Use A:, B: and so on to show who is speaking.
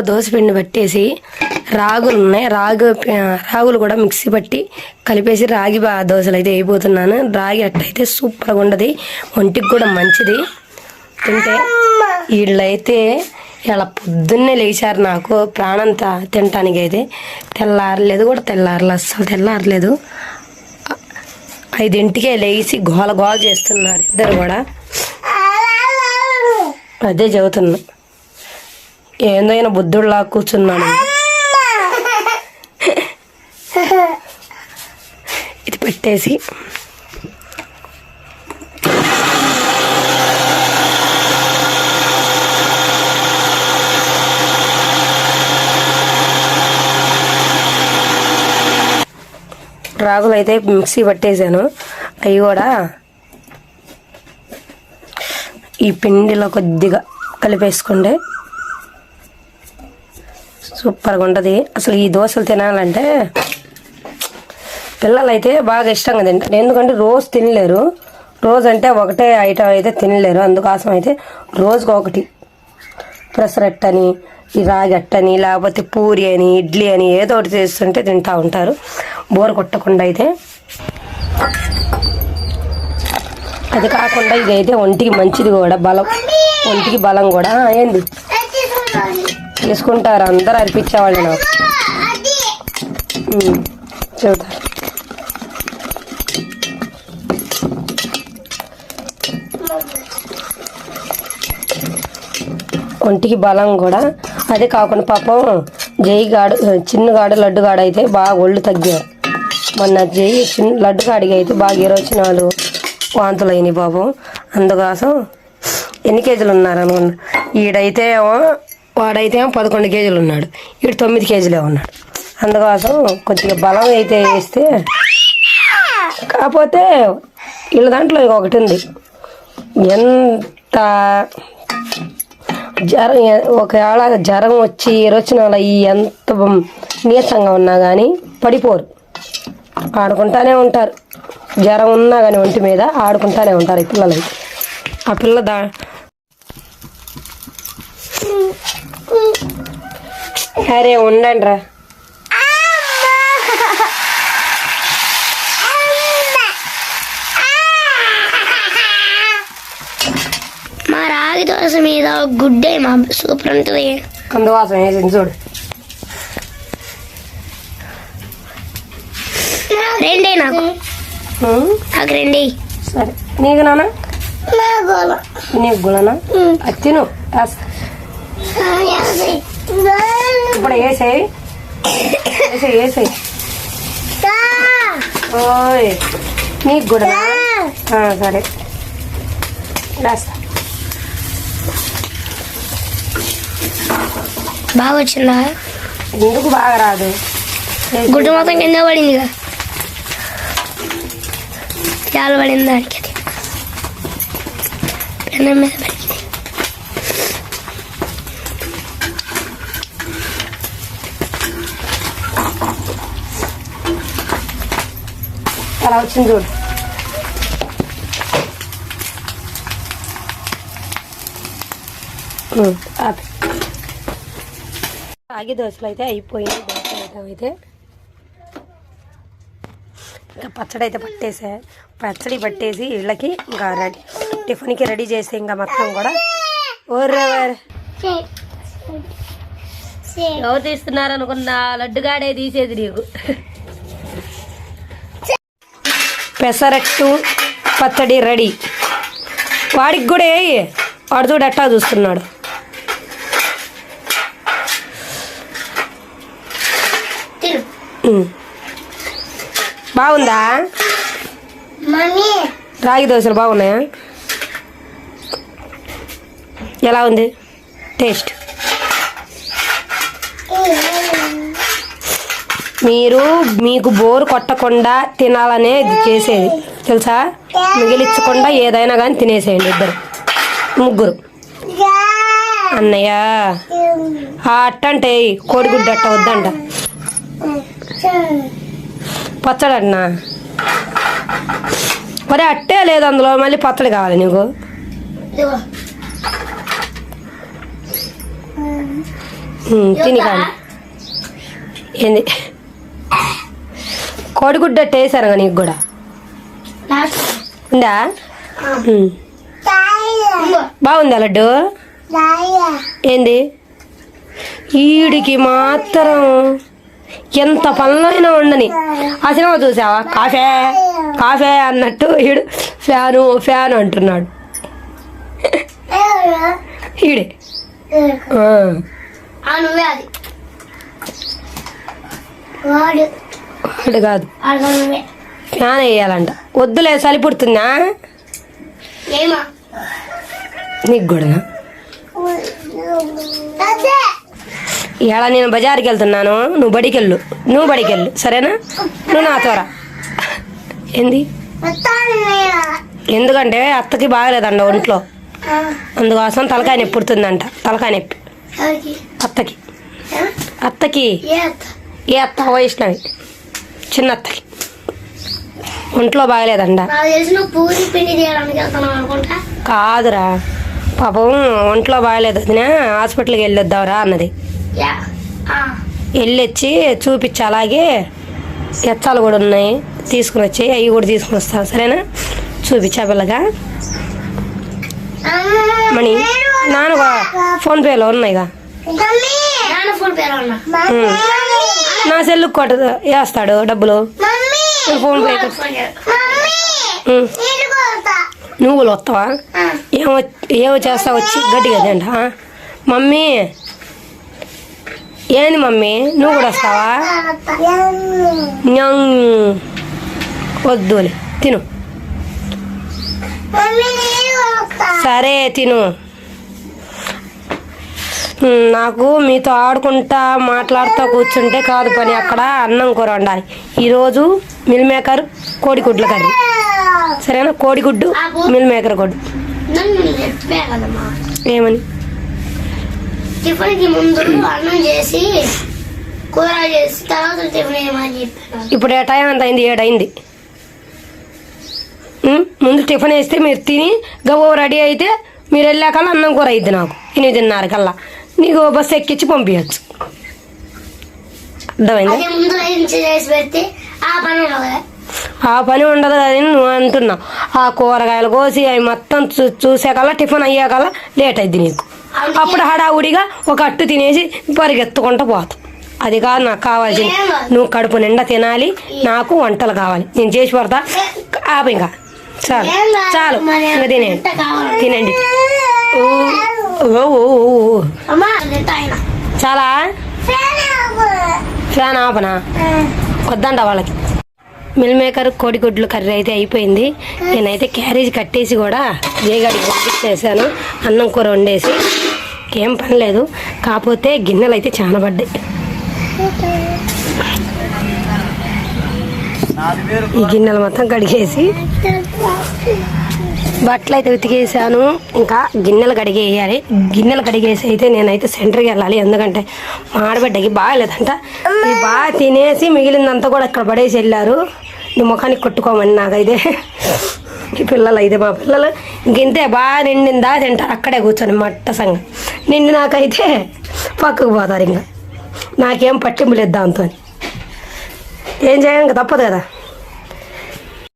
A: దోశ పిండి పట్టేసి రాగులు ఉన్నాయి. రాగు రాగులు కూడా మిక్సీ పట్టి కలిపేసి రాగి దోశలు అయితే వేయిపోతున్నాను రాగి అట్టయితే సూపర్గా ఉండదు. ఒంటికి కూడా మంచిది. తింటే వీళ్ళైతే ఇలా పొద్దున్నే లేచారు నాకు ప్రాణంతా తినటానికి అయితే తెల్లారలేదు కూడా తెల్లారలేదు. అస్సలు తెల్లారలేదు. ఐదింటికే లేచి గోల గోల చేస్తున్నారు ఇద్దరు కూడా. అదే చదువుతున్నా. ఏందో బుద్ధుడులా కూర్చున్నాను ఇది పెట్టేసి. రాగులు అయితే మిక్సీ పట్టేశాను. అవి కూడా ఈ పిండిలో కొద్దిగా కలిపేసుకుంటే సూపర్గా ఉంటుంది. అసలు ఈ దోశలు తినాలంటే పిల్లలైతే బాగా ఇష్టంగా తింటారు. ఎందుకంటే రోజు తినలేరు. రోజు అంటే ఒకటే ఐటమ్ అయితే తినలేరు. అందుకోసం అయితే రోజుకు ఒకటి. పెసరట్టు అని ఈ రాగట్టు అని లేకపోతే పూరి అని ఇడ్లీ అని ఏదో ఒకటి చేస్తుంటే తింటూ ఉంటారు. బోర్ కొట్టకుండా అయితే. అది కాకుండా ఇదైతే ఒంటికి మంచిది కూడా బలం. ఒంటికి బలం కూడా. ఏంది? తీసుకుంటారు అందరు అర్పించేవాళ్ళు నాకు ఉమ్, చెబుతారు ఒంటికి బలం కూడా. అదే కాకుండా పాపం జైగాడు చిన్నగాడు లడ్డుగాడు అయితే బాగా ఒళ్ళు తగ్గారు. మొన్న జై చిన్న లడ్డుగాడికి అయితే బాగా ఈరోజు వాంతులు అయినాయి పాపం. అందుకోసం ఎన్ని కేజీలు ఉన్నారు అనుకున్నా ఈడైతే ఏమో వాడైతే పదకొండు కేజీలు ఉన్నాడు. ఇటు తొమ్మిది కేజీలే ఉన్నాడు. అందుకోసం కొద్దిగా బలం అయితే వేస్తే కాకపోతే వీళ్ళ దాంట్లో ఒకటి ఉంది. ఎంత జ్వరం ఒకవేళ జ్వరం వచ్చి వచ్చిన వాళ్ళ ఎంత నీరసంగా ఉన్నా కానీ పడిపోరు. ఆడుకుంటానే ఉంటారు. జ్వరం ఉన్నా కానీ ఒంటి మీద ఆడుకుంటానే ఉంటారు ఈ పిల్లలు ఆ పిల్ల దా అరే ఉండండి రా.
B: మా రాగి దోశ మీద గుడ్డే మా సూపర్ ఉంటుంది.
A: అందుకోసం వేసింది చూడు.
B: రెండే నాకు? నాకు రెండే.
A: సరే. నీకు నాన్న నీకు గుణనా అది తిను. ఇప్పుడు వేసేయి వేసేయి వేసేయి ఓయ్. నీకు కూడా సరే. వేస్తా
B: బాగా వచ్చిందా?
A: ఎందుకు బాగా రాదు.
B: గుడ్డు మొత్తం కింద పడింది చాలా పడింది దానికి పెనం మీద పడింది.
A: అలా వచ్చింది చూడు. రాగి దోశలు అయితే అయిపోయింది దోశలు అయితే అయితే. ఇంకా పచ్చడి అయితే పట్టేసా. పచ్చడి పట్టేసి ఇళ్ళకి ఇంకా రెడీ టిఫిన్కి రెడీ చేసి ఇంకా మొత్తం కూడా. ఓర్రే ఎవరు తీస్తున్నారు అనుకున్నా లడ్డుగాడే తీసేది నీకు. పెసరట్టు పచ్చడి రెడీ. వాడికి కూడా వేయి వాడు చూడు ఎట్టా చూస్తున్నాడు. బాగుందా? రాగి దోశలు బాగున్నాయా? ఎలా ఉంది? టేస్ట్. మీరు మీకు బోరు కొట్టకుండా తినాలనే ఇది చేసేది. తెలుసా? మిగిలించకుండా ఏదైనా కానీ తినేసేయండి ఇద్దరు. ముగ్గురు. అన్నయ్య. ఆ అట్ట కోడిగుడ్డు అట్ట వద్దంట. పచ్చడన్నా? మరి అట్టే లేదు అందులో. మళ్ళీ పచ్చడి కావాలి నీకు. తిని కానీ ఏంది? కోడిగుడ్డ వేసారు నీకు కూడా? ఉందా. బాగుందా లడ్డు? ఏంది? ఈడికి మాత్రం ఎంత పనులైనా ఉండని. ఆ సినిమా చూసావా? కాఫే కాఫే అన్నట్టు ఈడు ఫ్యాను ఫ్యాన్ అంటున్నాడు. ఈడే.
B: నువ్వే అది. వాడు
A: కాదు. ఫ్యాన్ వేయాలంట వద్దులే చలి పుడుతుందా? నీకు కూడా? ఇలా నేను బజార్కి వెళ్తున్నాను. నువ్వు బడికి వెళ్ళు నువ్వు బడికి వెళ్ళు సరేనా? నువ్వు నా త్వర ఏంది? ఎందుకంటే అత్తకి బాగలేదంట ఒంట్లో. అందుకోసం తలకాయ నొప్పి పుడుతుందంట. తలకాయ నొప్పి. అత్తకి. అత్తకి.
B: ఏ అత్త?
A: ఏ అత్త? వైష్ణవి చిన్న అత్తకి ఒంట్లో
B: అనుకుంటా?
A: కాదురా. పాపం ఒంట్లో బాగలేదు వదినా హాస్పిటల్కి వెళ్ళొద్దాంరా అన్నది. వెళ్ళొచ్చి చూపించి అలాగే ఎచ్చాలు కూడా ఉన్నాయి. తీసుకుని వచ్చి అవి కూడా తీసుకుని వస్తాను సరేనా? చూపించా పిల్లగా. మణి నాన్న ఫోన్పేలో ఉన్నాయిగా. నా సెల్లు కొట్ట వేస్తాడు డబ్బులు. ఫోన్ పే. నువ్వులు వస్తావా? ఏమో ఏమో చేస్తా వచ్చి గట్టిగా తింటా? మమ్మీ. ఏంది మమ్మీ? నువ్వు కూడా వస్తావా? న్యాంగ్. వద్దులే తిను. సరే తిను. నాకు మీతో ఆడుకుంటా మాట్లాడుతూ కూర్చుంటే కాదు పని అక్కడ అన్నం కూర వండాలి. ఈరోజు మిల్ మేకర్ కోడిగుడ్ల కర్రీ. సరేనా? కోడిగుడ్డు మిల్ మేకర్ గుడ్డు ఏమని?
B: టిఫిన్కి ముందు అన్నం చేసి కూర చేసి తర్వాత టిఫిన్ ఏమని చెప్పాను
A: ఇప్పుడు ఏ టైం ఎంత అయింది? ఏడు అయింది. ఉమ్, ముందు టిఫిన్ వేస్తే మీరు తిని గవ్వ రెడీ అయితే మీరు వెళ్ళాకల్లా అన్నం కూర అయింది నాకు. ఎనిమిదిన్నర కల్లా. నీకు బస్సు ఎక్కించి పంపించచ్చు అర్థమైంది?
B: ఆ పని ఉండదు
A: అని నువ్వు అంటున్నావు. ఆ కూరగాయలు కోసి అవి మొత్తం చూ చూసాకల్లా టిఫిన్ అయ్యాకల్లా లేట్ అయింది నీకు. అప్పుడు హడావుడిగా ఒక అట్టు తినేసి పరిగెత్తుకుంటూ పోతావు. అది కాదు నాకు కావాల్సింది. నువ్వు కడుపు నిండా తినాలి నాకు వంటలు కావాలి. నేను చేసి పడతా. ఆపు ఇంకా. చాలు. చాలు. ఇంకా తినేయండి. తినండి. చాలా? ఫ్యాన్ ఆపనా? వద్దంట వాళ్ళకి. మిల్ మేకర్ కోడిగుడ్లు కర్రీ అయితే అయిపోయింది. నేనైతే క్యారేజ్ కట్టేసి కూడా జయగాడికి పంపించేసాను అన్నం కూర వండేసి. ఏం పని లేదు. కాకపోతే గిన్నెలు అయితే చాలా పడ్డాయి. ఈ గిన్నెలు మొత్తం కడిగేసి బట్టలు అయితే ఉతికేసాను. ఇంకా గిన్నెలు కడిగేయాలి. గిన్నెలు కడిగేసి అయితే నేనైతే సెంటర్కి వెళ్ళాలి. ఎందుకంటే మా ఆడబిడ్డకి బాగాలేదంట ఇది బాగా తినేసి మిగిలిందంతా కూడా ఇక్కడ పడేసి వెళ్ళారు. నీ ముఖానికి కొట్టుకోమని నాకైతే. ఈ పిల్లలు అయితే మా పిల్లలు ఇంకింతే బాగా నిండిందా తింటారు. అక్కడే కూర్చొని మట్ట సంగ నిండి నాకైతే పక్కకు పోతారు ఇంకా. నాకేం పట్టింపు లేదు దాంతో. ఏం చేయాలి? ఇంకా తప్పదు కదా.